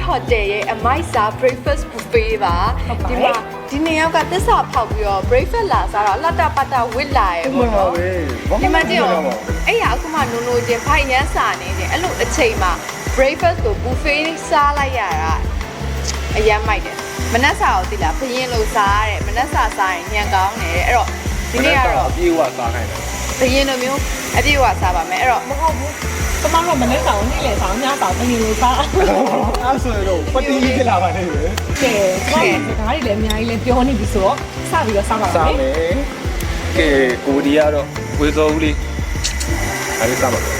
Great Hotel ရဲ့အမိုက်စာ breakfast buffet ပါဟုတ်ပါဒီမှာဒီနှစ်ယောက်ကသစ္စာဖောက်ပြီးတော့ breakfast လာစားတော့လှတပတဝစ်လာရဲ့ပေါ့နော်ဒီမှာကြည့်အောင်အဲ့ရအခုမှနိုးနိုးချင်းဖိုင်ရန်စာနေတယ်အဲ့လိုအချိန်မှာ breakfast ကို buffet စားလိုက်ရတာအရမ်းမိုက်တယ်မနက်စာကိုသိလားဖရင်လို့စားရတယ်မနက်စာစားရင်ညံကောင်းတယ်အဲ့တော့ဒီနေ့ကတော့အပြေးဝစားခိုင်းတယ်ဖရင်လိုမျိုးအပြည့်အဝစားပါမယ်အဲ့တော့မဟုတ်ဘူး ကျမတို့မနေ့ဆောင်နေ့လေဆောင်ညဆောင်တနင်္ဂနွေစားကဲအဲ့ဆိုရင်တော့ပတိကြီးဖြစ်လာပါနေပဲကျမတို့စကားတွေလည်းအများကြီးလည်းပြောနေပြီဆိုတော့စပြီးတော့စားပါစားမယ်မယ်ကဲကိုဒီကတော့ဝေစောဦးလေးအဲ့ဒီစားပါဒါ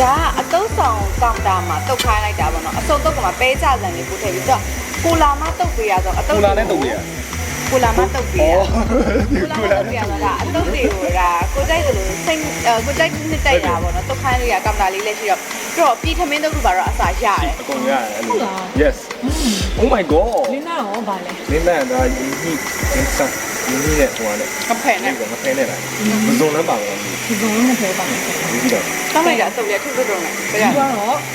ကအတုပ်ဆောင်ကောင်တာမှာတုတ်ခိုင်းလိုက်တာပေါ့နော်အစုံတုတ်ကမှာပဲကြစံလေးပို့ထည့်ပြီးတော့ကိုလာမတုတ်ပေးရဆိုအတုပ်ကိုလာနဲ့တုတ်ရ ကိုလာမတုတ်ပေးရဩကိုလာမတုတ်ပေးရတော့ဒါအတုပ်တွေကိုဒါကိုကြိုက်တယ်လို့စိတ်ကိုကြိုက်နှစ်တိုက်တာပေါ့နော်တုတ်ခိုင်းလို့ရကောင်တာလေးလည်းရှိတော့ပြီးတော့ပြီးထမင်းတုတ်ကပါတော့အစာရတယ်အကုန်ရတယ်အဲ့လို yes oh my god လင်းနာရောဗာလဲလင်းမန်ဒါယင်းကြီးစင်ဆန်ယင်းကြီးနဲ့ဟိုကလည်းမဖက်နဲ့ငါဖဲနေတာမစုံလည်းပါတော့ဒီဒီကောင်နဲ့ပြောပါမယ်ကြီးတော့တောင်းလိုက်တာအစုပ်ရထုတ်ထုတ်တော့နေပြရဒီကတော့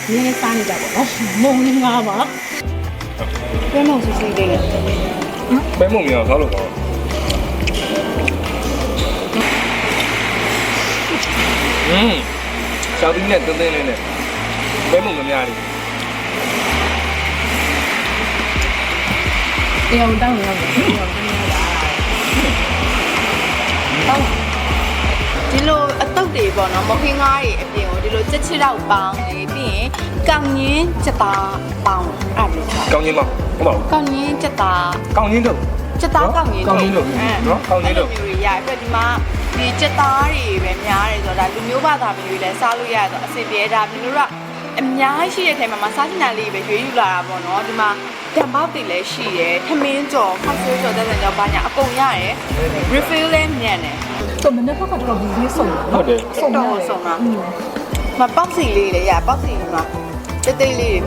နင်းနေစားနေကြပါတော့မုံငင်းငါပါပြမုံစီစီလေးနဲ့ ပဲမုံမြောက်ဆောက်လို့ပေါ့อืมရှောက်တင်းနဲ့တင်းတင်းလေးနဲ့ပဲမုံမများလေးတရားဝင်တောင်းနေရတယ်တရားဝင်တောင်းနေတာဒီလိုအတုပ်တွေပေါ့နော်မခင်းငါးတွေအပြင်ကို ဒီလိုချက်ချစ်တော့ပေါင်းနေပြီးရင်ကောင်းငင်းချက်သားပေါင်းအဲ့လိုထားကောင်းချင်းမဟုတ်ပါဘူးကောင်းငင်းချက်သားကောင်းချင်းတို့ချက်သားကောင်းငင်းကောင်းငင်းတို့နော်ကောင်းငင်းတို့အဲ့လိုမျိုးတွေရပြီးတော့ဒီမှာဒီချက်သားတွေပဲများတယ်ဆိုတော့ဒါလူမျိုးဘာသာမျိုးတွေလည်းစားလို့ရတယ်ဆိုတော့အဆင်ပြေဒါမျိုးတို့ကအများကြီးရှိတဲ့ထဲမှာမစားချင်တာလေးပဲရွေးယူလာတာပေါ့နော်ဒီမှာတံပေါက်တွေလည်းရှိတယ်ထမင်းကြော်ခောက်ဆွေးကြော်တဲ့ဆန်ကြော်ဘာညာအကုန်ရတယ် refill လည်းမြန်တယ် ဆိုမနေ့ကတော့တော့ဘူးလေးဆုံးဟုတ်တယ် ဆုံးတော့တော့ဆုံးတာ မပေါက်စီလေးလေရပေါက်စီမှာတိတ်တိတ်လေး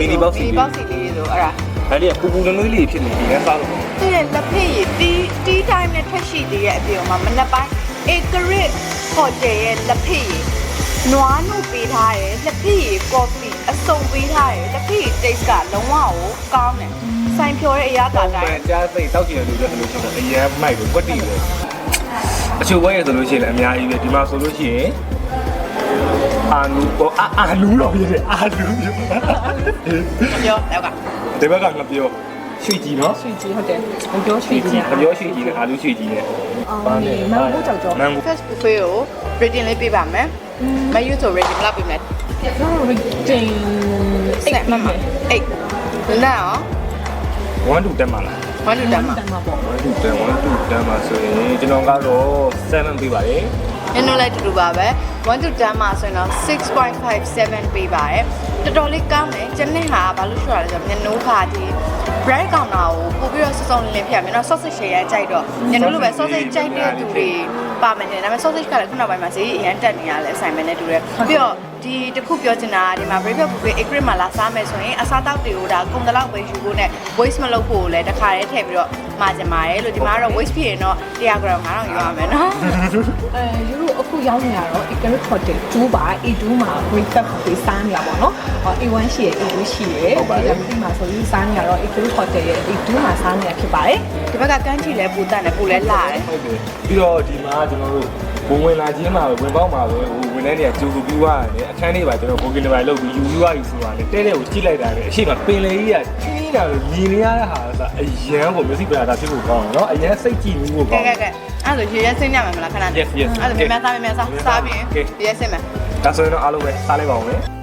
မီနီပေါက်စီလေးဆိုအဲ့ဒါအဲ့ဒီကပူပူနွေးနွေးလေးဖြစ်နေပြီလဲစားလို့သူ့ရဲ့လက်ဖက်ရည်တီးတီးတိုင်းနဲ့ထက်ရှိသေးရဲ့အပြင်မှာမနက်ပိုင်း Acrit Hotel ရဲ့လက်ဖက်ရည်နွားနုပေးထားတယ်လက်ဖက်ရည်ကော်ဖီအစုံပေးထားတယ်လက်ဖက်ရည် taste ကလုံးဝကိုကောင်းတယ်ဆိုင်ဖြော်တဲ့အရာကတိုင်းကြားစိတ်တောက်ကြည့်တယ်လို့ပြောလို့ရှိရင်အရင်မိုက်ကိုကွက်တီပဲအချို့ဘွဲရဆိုလို့ရှိရင်လည်းအများကြီးပဲဒီမှာဆိုလို့ရှိရင် အာနူဟိုအာအာနူတော့ပြည့်အာနူပြပြောတော့ကဒီဘက်ကငါပြောရွှေကြီးနော်ရွှေကြီးဟုတ်တယ်ဘပြောရွှေကြီးငါပြောရွှေကြီးနဲ့အာလူရွှေကြီးနဲ့အော်ဒီမန်ကိုကြောက်ကြောမန်ကို first buffet ကို rating လေးပေးပါမယ်မယူဆို rating လောက်ပေးမယ်ကျွန်တော်တင်ဆက်မမအေးနား1 to 10ပါလားဘာလို့တမ်းမှာတမ်းမှာပေါ့1 to 10 1 to 10ပါဆိုရင်ကျွန်တော်ကတော့7ပေးပါတယ် ညနေလိုက်တူတူပါပဲ1 to 10မှာဆိုရင်တော့6.57ပေးပါတယ်တော်တော်လေးကောင်းတယ်ကျန်တဲ့ဟာဘာလို့ရှိရလဲဆိုတော့ညနိုးခါဒီ bread ကောင်တာကိုပို့ပြီးတော့စုံစုံလင်းလင်းဖြစ်ရမယ်နော် sausage ရှယ်ရကြိုက်တော့ညနိုးလိုပဲ sausage ကြိုက်တဲ့သူတွေပါမယ်နေဒါပေမဲ့ sausage ကလည်းခုနောက်ပိုင်းမှာဈေးအရန်တက်နေရလဲအဆိုင်ပဲနဲ့တူတယ်ပြီးတော့ ဒီတစ်ခုပြောချင်တာကဒီမှာ breakfast buffet acre မှာလာစားမယ်ဆိုရင်အစားတောက်တွေကိုဒါကုန်တလောက်ပဲယူဖို့နဲ့ waste မလုပ်ဖို့လည်းတစ်ခါတည်းထည့်ပြီးတော့မှာချင်ပါတယ်လို့ဒီမှာကတော့ waste ဖြစ်ရင်တော့100 gram 9000ယူရမယ်နော်အဲယူရိုအခုရောက်နေရတော့ Icarus Hotel 2ပါ A2 မှာ breakfast ကိုစားနေရပါတော့။အော် A1 ရှိရ A2 ရှိရဒီကနေ့မှာဆိုပြီးစားနေရတော့ Icarus Hotel ရဲ့ A2 မှာစားနေရဖြစ်ပါတယ်ဒီဘက်ကကန်းချီလဲပူတတ်တယ်ပူလဲလာတယ်ဟုတ်တယ်ပြီးတော့ဒီမှာကျွန်တော်တို့ဘုံဝင်လာခြင်းမှာဝင်ပေါက်မှာပဲဟို ဝင်တဲ့နေရာကြိုဆိုပြီးွားတယ်အခန်းလေးပါကျွန်တော်ဘိုကင်တပိုင်လုပ်ပြီးယူယူရယူဆိုတာလေတဲတဲကိုကြည့်လိုက်တာလေအရှိမပင်လေကြီးကချင်းတာလို့မြင်နေရတဲ့ဟာဆိုအရန်ကိုမျိုးစိပလာတာဖြစ်ဖို့ကောင်းတယ်နော်အရန်စိတ်ကြည့်မှုဖို့ကဲကောင်းကဲတယ် ကဲအဲ့ဒါရေရဲစင်းရမယ်မလားခဏ Yes, yes. အဲ့ဒါမြန်မြန်စားမြန်မြန်စားစားပြီးရေရဲစင်းမယ် ဒါဆိုရင်တော့အားလုံးပဲစားလိုက်ပါဦးမယ်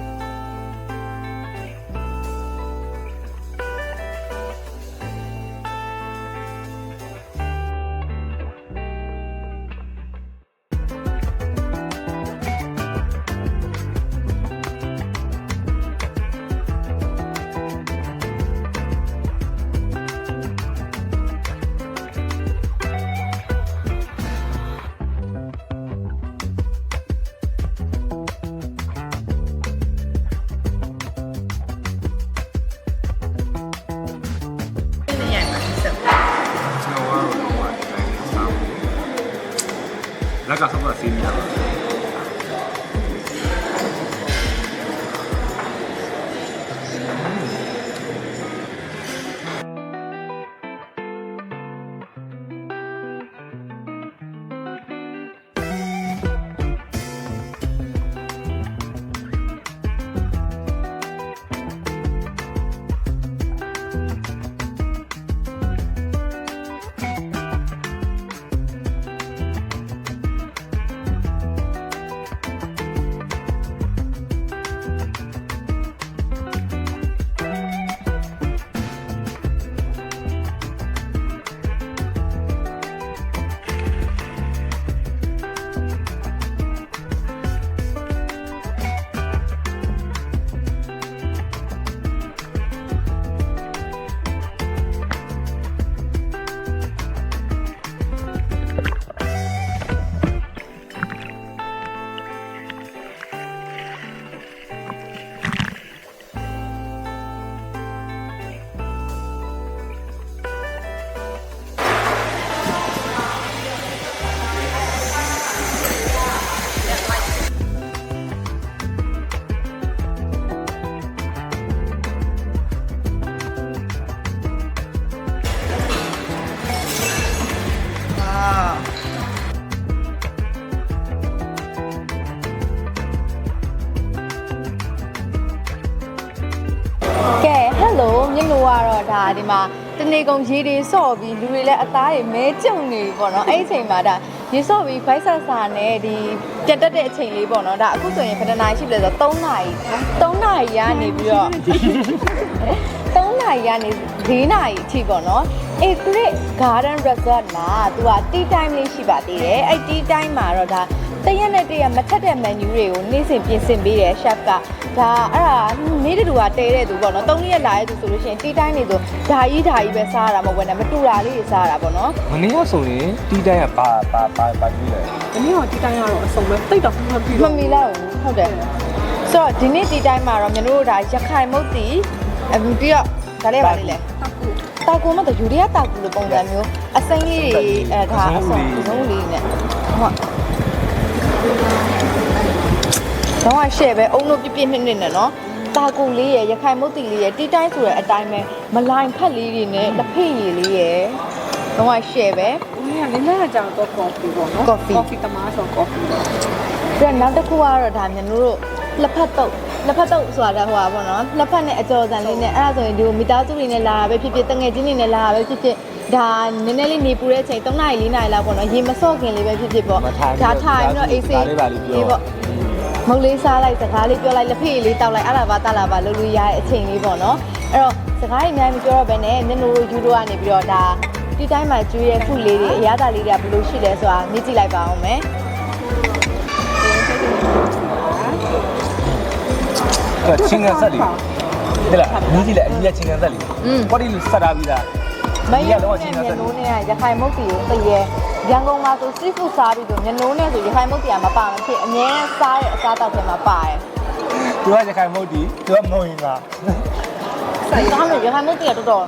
ကတော့ဒါဒီမှာတနေကုန်ရေတွေဆော့ပြီးလူတွေလည်းအသားတွေမဲကျုံနေပြီပေါ့နော်အဲ့ဒီအချိန်မှာဒါရေဆော့ပြီးဖိုက်ဆာဆာနဲ့ဒီပြတ်တက်တဲ့အချိန်လေးပေါ့နော်ဒါအခုဆိုရင်ဘယ်နှစ်နာရီရှိပြီလဲဆိုတော့3နာရီ3နာရီကနေပြီးတော့3နာရီကနေ4နာရီအထိပေါ့နော် Acrylic Garden Resort မှာ तू က tea time လေးရှိပါသေးတယ်အဲ့ tea time မှာတော့ဒါ တရက်နဲ့တရက်မထက်တဲ့ menu တွေကိုနေ့စဉ်ပြင်ဆင်ပေးတယ် chef ကဒါအဲ့ဒါနေ့တူကတဲတဲ့သူပေါ့နော်3ရက်လာတဲ့သူဆိုလို့ရှိရင် tea time တွေဆိုဓာကြီးဓာကြီးပဲစားရတာမဟုတ်ဘူးနဲ့မတူတာလေးတွေစားရတာပေါ့နော်မနေ့ကဆိုရင်တီးတိုင်းကပါပါပါပါကြည့်လိုက်ဒီနေ့တော့ဒီတိုင်းကတော့အစုံပဲတိတ်တော့မပြီးမတော့မီလာဘူးဟုတ်တယ်ဆိုတော့ဒီနေ့ tea time မှာတော့မျိုးတို့ဒါရခိုင်မုတ်တီအပြီးတော့ဒါလေးပါလေးလဲတာကူမတော့ယူရီးယားတာကူလိုပုံစံမျိုးအစိမ်းလေးတွေအဲဒါအစုံအစုံလေးနဲ့ဟုတ် တော့ရှယ်ပဲအုံလို့ပြပြနှစ်နှစ်နဲ့နော်တာကူလေးရယ်ရခိုင်မုတ်တီလေးရယ်တီတိုင်းဆိုတဲ့အတိုင်းပဲမလိုင်ဖက်လေးတွေနဲ့လက်ဖေးရည်လေးရယ်တော့ရှယ်ပဲဒီကလည်းလည်းကြောင်တော့ coffee ပေါ့နော် Coffee coffee တမားဆို coffee ပေါ့ပြီးတော့နောက်တစ်ခုကတော့ဒါမြန်တို့လက်ဖက်တုပ်လက်ဖက်တုပ်ဆိုတာဟိုပါပေါ့နော်လက်ဖက်နဲ့အကျော်ဆန်လေးနဲ့အဲ့ဒါဆိုရင်ဒီမိသားစုတွေနဲ့လာတာပဲဖြစ်ဖြစ်တငယ်ချင်းတွေနဲ့လာတာပဲဖြစ်ဖြစ် ဒါနည်းနည်းလေးနေပူတဲ့အချိန်3နာရီ4နာရီလောက်ပေါ့နော်ရေမစော့ခင်လေးပဲဖြစ်ဖြစ်ပေါ့ဒါထိုင်ပြီးတော့အေးဆေးပေါ့မုတ်လေးစားလိုက်စကားလေးပြောလိုက်လက်ဖေးလေးတောက်လိုက်အလားပါတလားပါလုပ်လို့ရတဲ့အချိန်လေးပေါ့နော်အဲ့တော့စကားတွေအများကြီးမပြောတော့ဘဲနဲ့နင်တို့ယူတို့ကနေပြီးတော့ဒါဒီတိုင်းမှာကျွေးရဲ့ခုလေးတွေအရသာလေးတွေကဘယ်လိုရှိလဲဆိုတာမြင်ကြည့်လိုက်ပါအောင်မယ်အဲ့ချင်းကန်ဆက်လေးဟဲ့လားမြင်းကြီးလည်းအကြီးကချင်းကန်ဆက်လေးอืมဘာဒီလူဆက်ထားပြီးသား မယုံနဲ့မျက်နှိုးနဲ့ရခိုင်မုတ်တီကိုသိရဲရန်ကုန်မှာဆိုစီဖူစားပြီးဆိုမျက်နှိုးနဲ့ဆိုရခိုင်မုတ်တီကမပါမဖြစ်အများနဲ့စားတဲ့အစားတောက်တွေမှာပါတယ်သူကရခိုင်မုတ်တီသူကမုံရင်က။စားမယ်ရခိုင်မုတ်တီကတော်တော်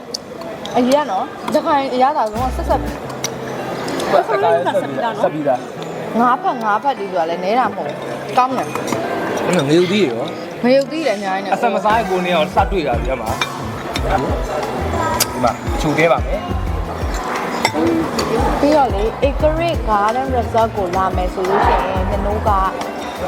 အကြီးကနော်ရခိုင်အရသာဆုံးကဆက်ဆက်ဆက်ကားဆက်ပြီးသားဆက်ပြီးသားငါးဖက်ငါးဖက်တီးဆိုတာလည်းနဲတာမဟုတ်ဘူးကောင်းတယ်အဲ့ငရုတ်သီးရောမယုံသေးတယ်အများကြီးနဲ့အစမစားကိုနေအောင်စတွေ့တာပြမှာ ဒီမှာခြုံသေးပါမယ်ပြီးတော့လေ Acre Garden Resort ကိုလာမယ်ဆိုလို့ရှိရင်မျက်နှိုးက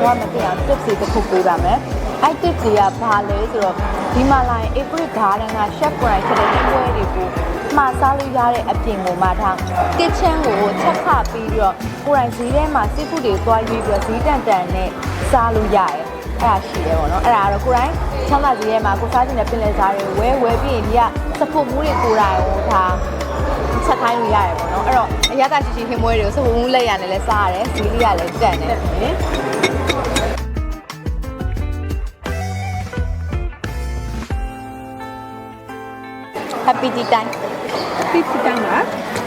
တော့မသိအောင် tips တွေတစ်ခုပေးပါမယ်။အဲ့ tips တွေကဘာလဲဆိုတော့ဒီမှာလာရင် Acre Garden က chef ကိုယ်တိုင်ခတဲ့ပွဲတွေကိုမှာစားလို့ရတဲ့အပြင်ကိုမှထား kitchen ကိုချက်ခပြီးပြီးတော့ကိုယ်တိုင်ဈေးထဲမှာ seafood တွေသွားရွေးပြီးတော့ဈေးတန်တန်နဲ့စားလို့ရတယ်။ အဲ့ဒါရှိတယ်ပေါ့နော်။အဲ့ဒါကတော့ကိုယ်တိုင်ချမ်းသာဈေးထဲမှာကိုစားချင်တဲ့ပင်လယ်စားတွေဝဲဝဲပြီးရင်ဒီကစပုတ်မှုတွေကိုယ်တိုင်ဟိုဒါချက်ခိုင်းလို့ရတယ်ပေါ့နော်အဲ့တော့အရသာရှိရှိဟင်းမွေးတွေကိုစပုတ်မှုလက်ရနဲ့လည်းစားရတယ်ဈေးလေးကလည်းတန်တယ် Happy tea time ဒီစတန်က